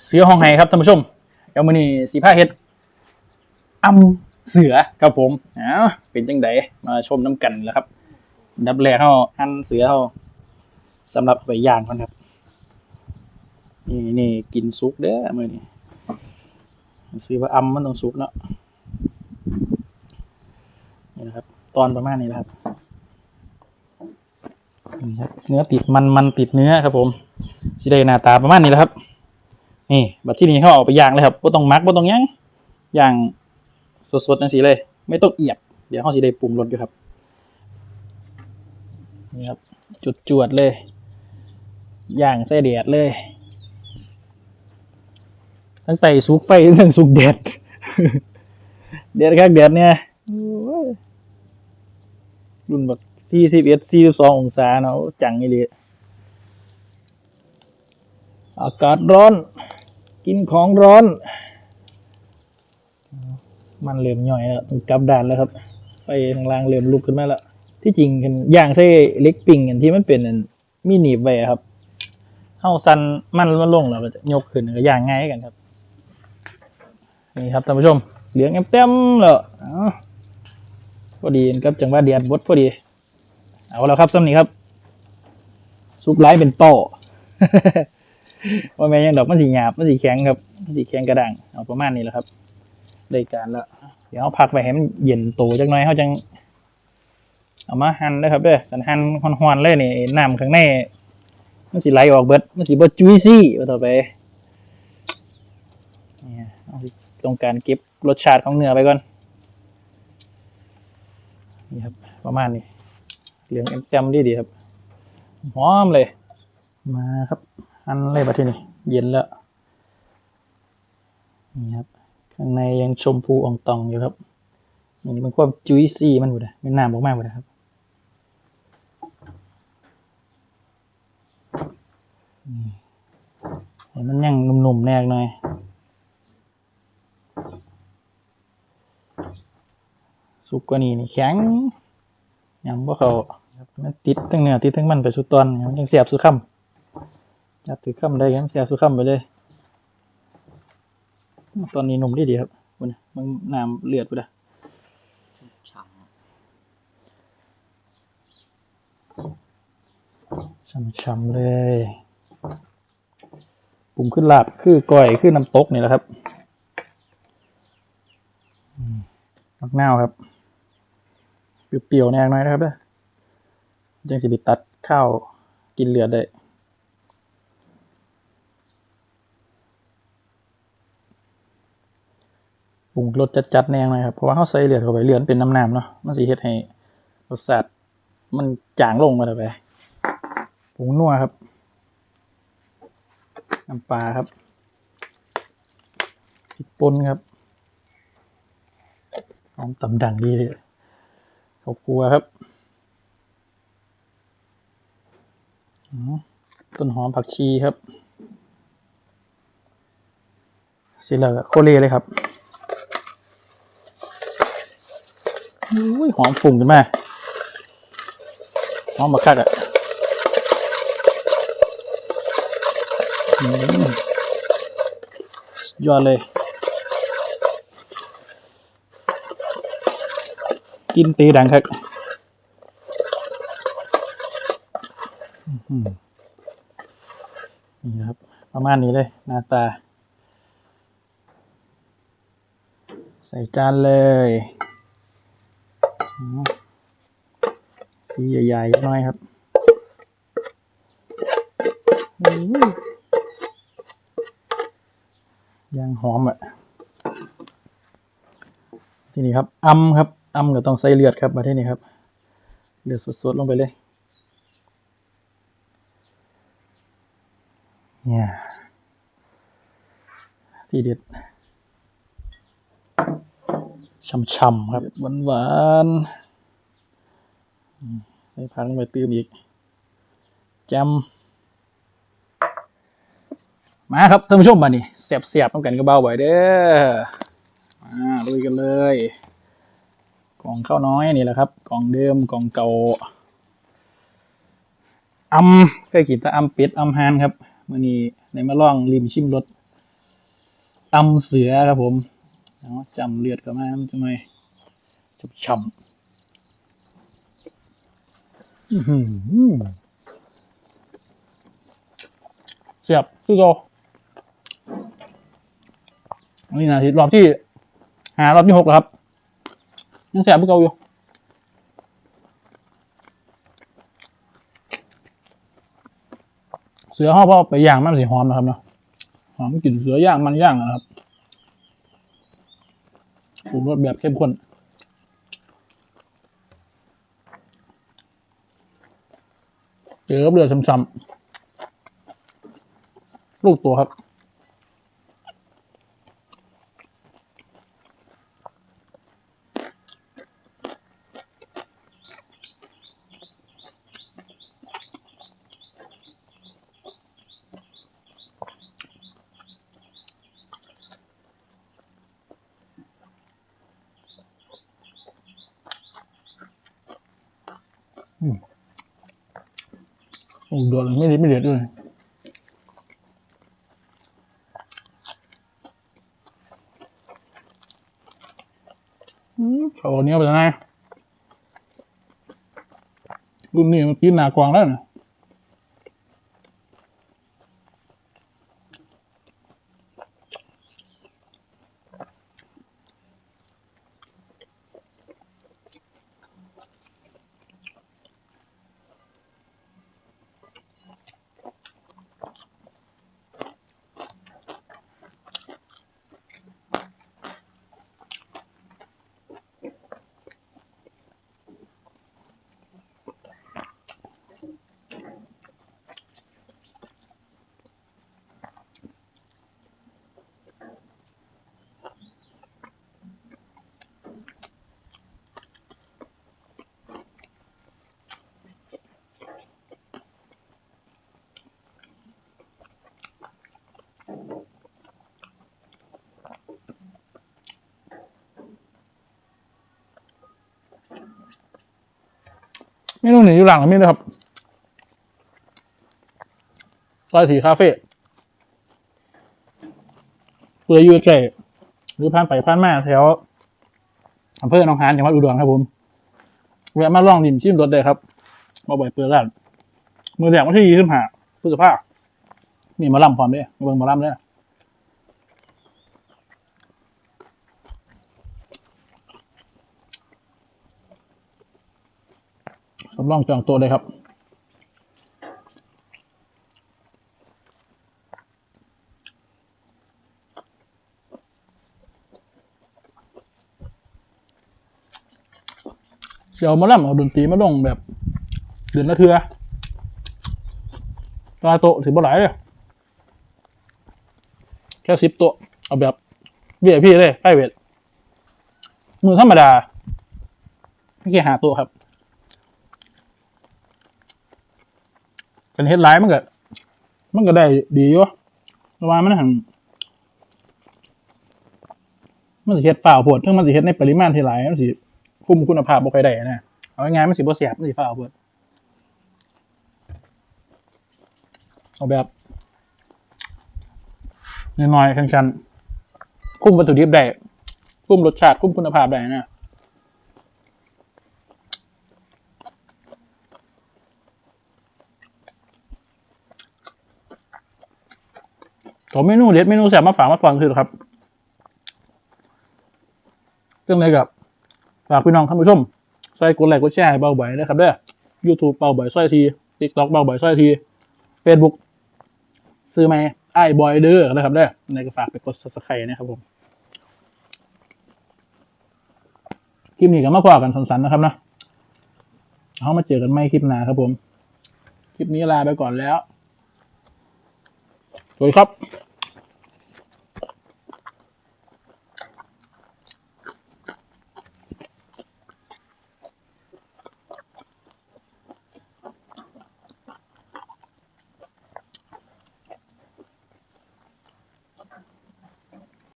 เสือห้องไห้ครับท่านผู้ชมเดี๋ยวมื้อนี้สีผ้าเฮ็ดอำเสือครับผมเอ้าเป็นจังไดมาชมน้ำกันแล้วครับนดับแรกเฮาหั่นเสือเฮาสำหรับไปย่างก่อนครับ นี่นี่กินสุกเด้อมื้อนี้ซื้อว่าอำมันต้องสุกเนาะนี่นะครับ ตอนประมาณนี้นะครับนี่ครับเนื้อติดมันมันติดเนื้อครับผมสิได้หน้าตาประมาณนี้แหละครับ นี่บัดที่นี้เขาเอาไปย่างเลยครับบ่ต้องมักบ่ต้องยังย่างสดๆจังซี่เลย ไม่ต้องเอียดเดี๋ยวเขาสิได้ปรุงรสอยู่ครับนี่ครับจุดจวดเลยย่างใส่แดดเลยทั้งไตสุกไฟทั้งสุกแดดแดดครับแดดเนี่ยโอ้ยรุ่นแบบสี่สิบเอ็ดสี่สิบสององศาเนาะจังอีเลย อากาศร้อน กินของร้อน มันเริ่มย่อยแล้วกลับด้านแล้วครับ ไปทางล่างเริ่มลุกขึ้นมาแล้วที่จริงกันย่างไส้เล็กปิ่งกันที่มันเป็นมีหนีบไว้อะครับเข้าสันมันมันลงแล้วก็จะยกขึ้นก็อย่างง่ายกันครับนี่ครับท่านผู้ชมเหลืองเต็มๆแล้วอ้าวพอดีครับจังหวะเดียดบดพอดี เอาแล้วครับซ้ำนี้ครับ ซุปไลท์เป็นโต ว่าแม่ยังดอกมันสีหยาบมันสีแข็งครับมันสีแข็งกระด้างเอาประมาณนี้แหละครับได้การแล้ว เดี๋ยวเราพักไปให้มันเย็นโตจักหน่อยเขาจังเอามาหั่นนะครับเด้อกันหั่นฮอนๆเลยนี่น้ำข้างในมันสิไหลออกเบิดมันสิบ่จุยซี่ว่าต่อไปนี่เอาต้องการเก็บรสชาติของเนื้อไปก่อนนี่ครับประมาณนี้เหลืองเต็มดีดีครับหอมเลยมาครับ หั่นเลยบัดทีนี้เย็นแล้วนี่ครับข้างในยังชมพูอ่องตองอยู่ครับนี่มันความจุยซี่มันหมดเลยมันน้ำออกมาหมดนะครับเห็นมันยังหนุ่มๆแน่หน่อยสุกกว่านี้นี่แข็งยังบ่เขามันติดทั้งเนื้อติดทั้งมันไปสุดตอนมันยังเสียบสุดคำ จับถือคำได้ยังเสียสุดคำไปเลย ตอนนี้หนุ่มดีดีครับมันมันน้ำเลือดไปละฉ่ช้ำๆเลยปรุงขึ้นลาบคือก้อยคือน้ำตกนี่แหละครับมักนาวครับ เปรี้ยวๆแน่หน่อยนะครับเด้อยังสิไปตัดข้าวกินเลือดได้ ปรุงรสจัดๆแนงหน่อยครับเพราะว่าเขาใส่เลือดเข้าไปเลือดมันเป็นน้ำน้ำๆเนาะมันสิเฮ็ดให้รสชาติมันจางลงมาเลยไปผงนัวครับ น้ำปลาครับพริกป่นครับหอมตำดังดีเลยข้าวคั่วครับอืมต้นหอมผักชีครับเสร็จแล้วโคเลเลยครับ อุ้ยหอมฝุ่งขึ้นมาหอมบักคักอะยอดเลย กินตีดังครับอื้อหือนี่ครับ ประมาณนี้เลย หน้าตา ใส่จานเลย สีใหญ่ๆน้อยครับอุ้ยยางหอมอะ ทีนี้ครับอำครับอำก็ต้องใส่เลือดครับมาที่นี่ครับ เลือดสดๆลงไปเลย เนี่ย ที่เด็ด ช่ำๆครับหวานๆอืมใส่ผังไปตื้มอีกจมมาครับท่านผู้ชมมานี่เสียบเสียบต้องกันก็เบาไว้เด้อมาลุยกันเลย กล่องข้าวน้อยนี่แหละครับ กล่องเดิมกล่องเก่าอำเคยกินแต่อำเป็ดอำฮานครับมื่อนี้ในมาล่องริมชิมรสตำเสือครับผม เอาจำเลือดกับมาทำไมจะช่ำอื้อหือเสียบคือเรานี่นะทีรอบที่ หารอบที่หกแล้วครับ ยังเสียบพวกเราอยู่เสือห่อพ่อไปย่างมันสีหอมนะครับเนาะหอมกลิ่นเสือย่างมันย่างนะครับ งรสแบบเข้มข้นเจอกับเรือซ้ำๆลูกตัวครับ โอ้โดนไม่ดีไม่เด็ดเลยอืมเขาเอาเนี้ยเป็นไงรุ่นนี้มันกินหนากวางแล้วนะ เมนูหนีอยู่หลังมีเลยครับซอยถีคาเฟ่เปื่อยอยูใกล้หรือผ่านไปผ่านมาแถวอำเภอหนองหานจังหวัดอุดรครับผมแวะมาลองดิมชิมรสเลยครับมาบ่อยเปิดร้านมือแรกวันที่ยี่สิบห้าพฤษภามีมาล่ำพร้อมเด้มาเบิ่งมาล่ำเด้อ สำรองจองตัวเลยครับเดี๋ยวมาล่ำเอาดนตรีมาลงแบบเดือนละเทือตาโตถือบ่หลายเลยแค่สิบโตะเอาแบบเบียพี่เลยไพเวทมือธรรมดาไม่แค่หาโตะครับ เป็นเฮดไลน์มันก็มันก็ได้ดีอยู่ระหว่ามันหันมันสิเฮ็ดฝ่าวโพดถึงมันสิเฮ็ดในปริมาณที่หลายมันสิคุมคุณภาพบ่ค่อยได้นะเอาง่ายๆมันสิบ่เสียบมันสิฟ้าวเบิดเอาแบบน้อยๆคันๆคุมวัตถุดิบได้คุมรสชาติคุมคุณภาพได้นะ ตัวเมนูเด็ดเมนูแซ่บมาฝากมาตอนคือครับเรื่องอะไรกับฝากพี่น้องท่านผู้ชมซอยกดไลค์กดแชร์ให้เบาบ่อยนะครับเด้อ YouTube เบาบ่อยซอยที TikTok เบาบ่อยซอยที Facebook ซื้อไหมไอ้บอยเด้อนะครับเด้อในก็ฝากไปกด subscribe นะครับผมคลิปนี้ก็มาพอกันสั้นๆนะครับนะเอามาเจอกันไม่คลิปหน้าครับผม คลิปนี้ลาไปก่อนแล้ว สวัสดีครับ